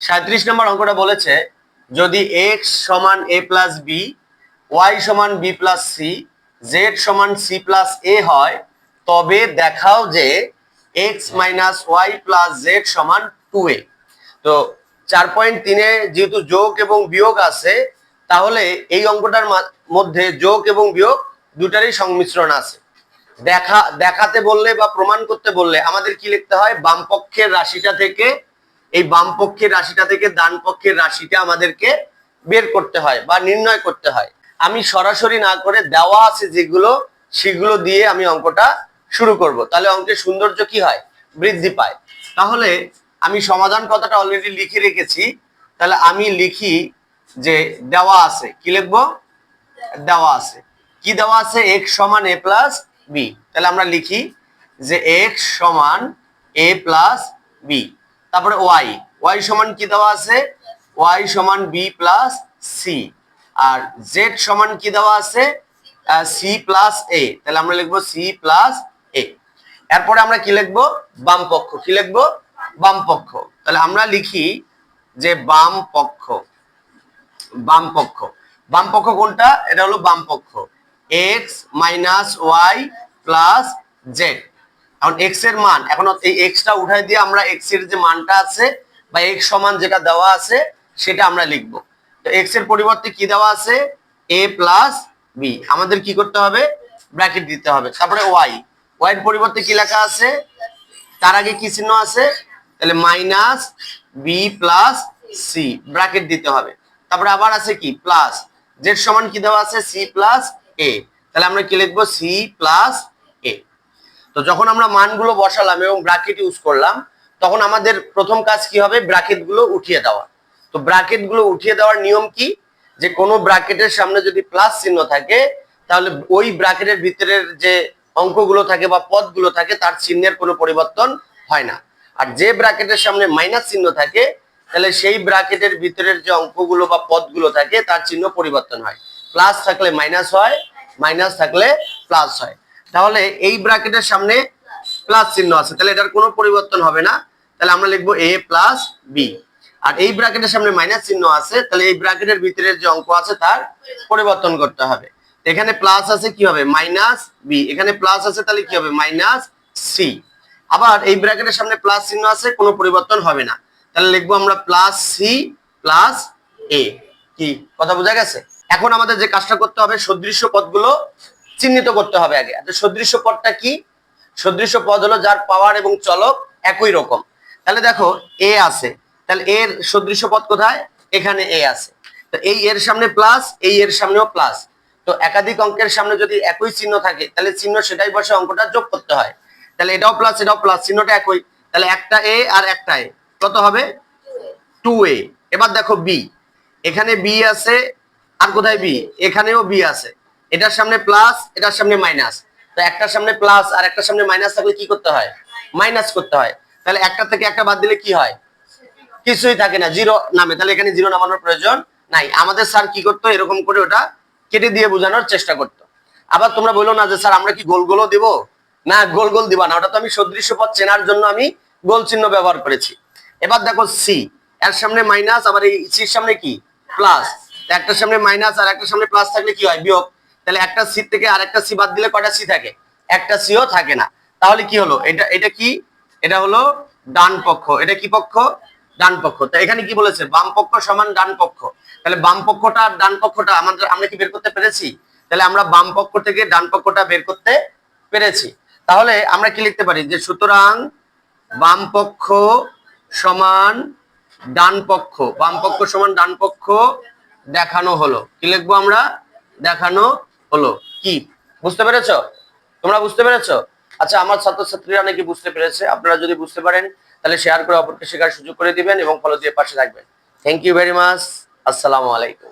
সাঁত্রিশ নম্বর অঙ্কটা বলেছে, যদি এক্স সমান এ প্লাস বি ওয়াই সমান বি প্লাস সি জেড সমান সি প্লাস এ হয়, তবে দেখাও যে x minus y plus z সমান টু এ তো চার পয়েন্ট তিনে যেহেতু যোগ এবং বিয়োগ আছে, তাহলে এই অঙ্কটার মধ্যে যোগ এবং বিয়োগ দুটারই সংমিশ্রণ আছে। দেখা দেখাতে বললে বা প্রমাণ করতে বললে আমাদের কি লিখতে হয়? বামপক্ষের রাশিটা থেকে এই বাম পক্ষের রাশিটা থেকে ডান পক্ষের রাশিটা আমাদেরকে বের করতে হয় বা নির্ণয় করতে হয়। আমি সরাসরি না করে দেওয়া আছে যেগুলো, সেগুলো দিয়ে আমি অঙ্কটা শুরু করব। তাহলে অঙ্কের সৌন্দর্য কি হয়? বৃদ্ধি পায়। তাহলে আমি সমাধান কথাটা অলরেডি লিখে রেখেছি। তাহলে আমি লিখি যে দেওয়া আছে। কি লিখব? দেওয়া আছে। কি দেওয়া আছে? এক্স সমান এ প্লাস বি তাহলে আমরা লিখি যে এক্স সমান এ প্লাস বি তারপরে ওয়াই। ওয়াই সমান কি দেওয়া আছে? ওয়াই সমান বি প্লাস সি। আর জেড সমান কি দেওয়া আছে? C plus a. তাহলে আমরা লিখব সি প্লাস এ। এরপরে আমরা কি লিখব? বাম পক্ষ কি লিখব? বাম পক্ষ তাহলে আমরা লিখি যে বাম পক্ষ বাম পক্ষ বাম পক্ষ কোনটা? এটা হলো বাম পক্ষ x minus y plus z. এখন এক্সের মান, এখন এই এক্সটা উঠাই দিয়ে আমরা এক্সের যে মানটা আছে বা এক্স সমান যেটা দেওয়া আছে, সেটা আমরা লিখব। তো এক্সের পরিবর্তে কি দেওয়া আছে? এ প্লাস বি আমাদের কি করতে হবে? ব্র্যাকেট দিতে হবে। তারপরে ওয়াই ওয়াই এর পরিবর্তে কি লেখা আছে? তার আগে কি চিহ্ন আছে? তাহলে minus b plus c bracket দিতে হবে। তারপরে আবার আছে কি? প্লাস জেড সমান কি দেওয়া আছে? সি প্লাস এ তাহলে আমরা কি লিখব? সি প্লাস এ তো যখন আমরা মানগুলো বসালাম এবং ব্র্যাকেট ইউজ করলাম, তখন আমাদের প্রথম কাজ কি হবে? ব্র্যাকেটগুলো উঠিয়ে দেওয়া। তো ব্র্যাকেটগুলো উঠিয়ে দেওয়ার নিয়ম কি? যে কোনো ব্র্যাকেটের সামনে যদি প্লাস চিহ্ন থাকে, তাহলে ওই ব্র্যাকেটের ভিতরের যে অঙ্কগুলো থাকে বা পদগুলো থাকে, তার চিহ্নের কোনো পরিবর্তন হয় না। আর যে ব্র্যাকেটের সামনে মাইনাস চিহ্ন থাকে, তাহলে সেই ব্র্যাকেটের ভিতরের যে অঙ্কগুলো বা পদগুলো থাকে, তার চিহ্ন পরিবর্তন হয়। প্লাস থাকলে মাইনাস হয়, মাইনাস থাকলে প্লাস হয়। তাহলে এই ব্র্যাকেটের সামনে প্লাস চিহ্ন আছে। তাহলে এটার কোনো পরিবর্তন হবে না। তাহলে আমরা লিখব এ প্লাস বি। আর এই ব্র্যাকেটের সামনে মাইনাস চিহ্ন আছে, তাহলে এই ব্র্যাকেটের ভিতরের যে অঙ্ক আছে তার পরিবর্তন করতে হবে। এখানে প্লাস আছে কি হবে? Minus B. এখানে প্লাস আছে তাহলে কি হবে? Minus c. আবার এই ব্র্যাকেটের সামনে প্লাস চিহ্ন আছে, কোনো পরিবর্তন হবে না। তাহলে লিখব আমরা প্লাস সি প্লাস এ। কি? কথা বোঝা গেছে? এখন আমাদের যে কাজটা করতে হবে সদৃশ্য পদগুলো চিহ্নিত করতে হবে আগে। সদৃশ্য পদটা কি? সদৃশ্য পদ হলো যার পাওয়ার এবং চলক একই রকম। তাহলে দেখো এ আছে। তাহলে এর সদৃশ্য পদ কোথায়? এখানে এ আছে। তো এই এর সামনে প্লাস এই এর সামনেও প্লাস তো একাধিক অঙ্কের সামনে যদি একই চিহ্ন থাকে, তাহলে চিহ্ন সেটাই বসে অঙ্কটা যোগ করতে হয়। তাহলে এটাও প্লাস এটাও প্লাস চিহ্নটা একই। তাহলে একটা এ আর একটা এ কত হবে? টু এ এবার দেখো বি এখানে বি আছে, আর কোথায় বি এখানেও বি আছে। এটার সামনে প্লাস এটার সামনে মাইনাস তো একটার সামনে প্লাস আর একটার সামনে মাইনাস থাকলে কি করতে হয়? মাইনাস করতে হয়। তাহলে একটা থেকে একটা বাদ দিলে কি হয়? কিছুই থাকে না। জিরো নামে। তাহলে এখানে জিরো নামানোর প্রয়োজন নাই। আমাদের স্যার কি করতো? এরকম করে ওটা কেটে দিয়ে বোঝানোর চেষ্টা করতো। আবার তোমরা বলো না যে স্যার আমরা কি গোল গোলও দিব? না, গোল গোল দিবা না। ওটা তো আমি সদৃশ্য পথ চেনার জন্য আমি গোল চিহ্ন ব্যবহার করেছি। এবার দেখো সি এর সামনে মাইনাস আবার এই সির সামনে কি? প্লাস একটার সামনে মাইনাস আর একটার সামনে প্লাস থাকলে কি হয়? বিয়োগ। তাহলে একটা সি থেকে আর একটা সি বাদ দিলে কয়টা সি থাকে? একটা সিও থাকে না। তাহলে কি হলো? এটা এটা কি? এটা হলো ডান পক্ষ। এটা কি পক্ষ? ডান পক্ষ। তো এখানে কি বলেছে? বাম পক্ষ সমান ডান পক্ষ। তাহলে বাম পক্ষটা আর ডান পক্ষটা আমাদের, আমরা কি বের করতে পেরেছি? তাহলে আমরা বাম পক্ষ থেকে ডান পক্ষটা বের করতে পেরেছি। তাহলে আমরা কি লিখতে পারি? যে সুতরাং বাম পক্ষ সমান ডান পক্ষ। বাম পক্ষ সমান ডান পক্ষ দেখানো হলো। কি লিখব আমরা? দেখানো হলো, কি? বুঝতে পেরেছ? তোমরা বুঝতে পেরেছ? আচ্ছা আমার ছাত্রছাত্রীরা নাকি বুঝতে পেরেছে। আপনারা যদি বুঝতে পারেন, তাহলে শেয়ার করে অপরকে শেখার সুযোগ করে দিবেন এবং ফলো দিয়ে পাশে থাকবেন। থ্যাংক ইউ ভেরি মাচ আসসালামু আলাইকুম।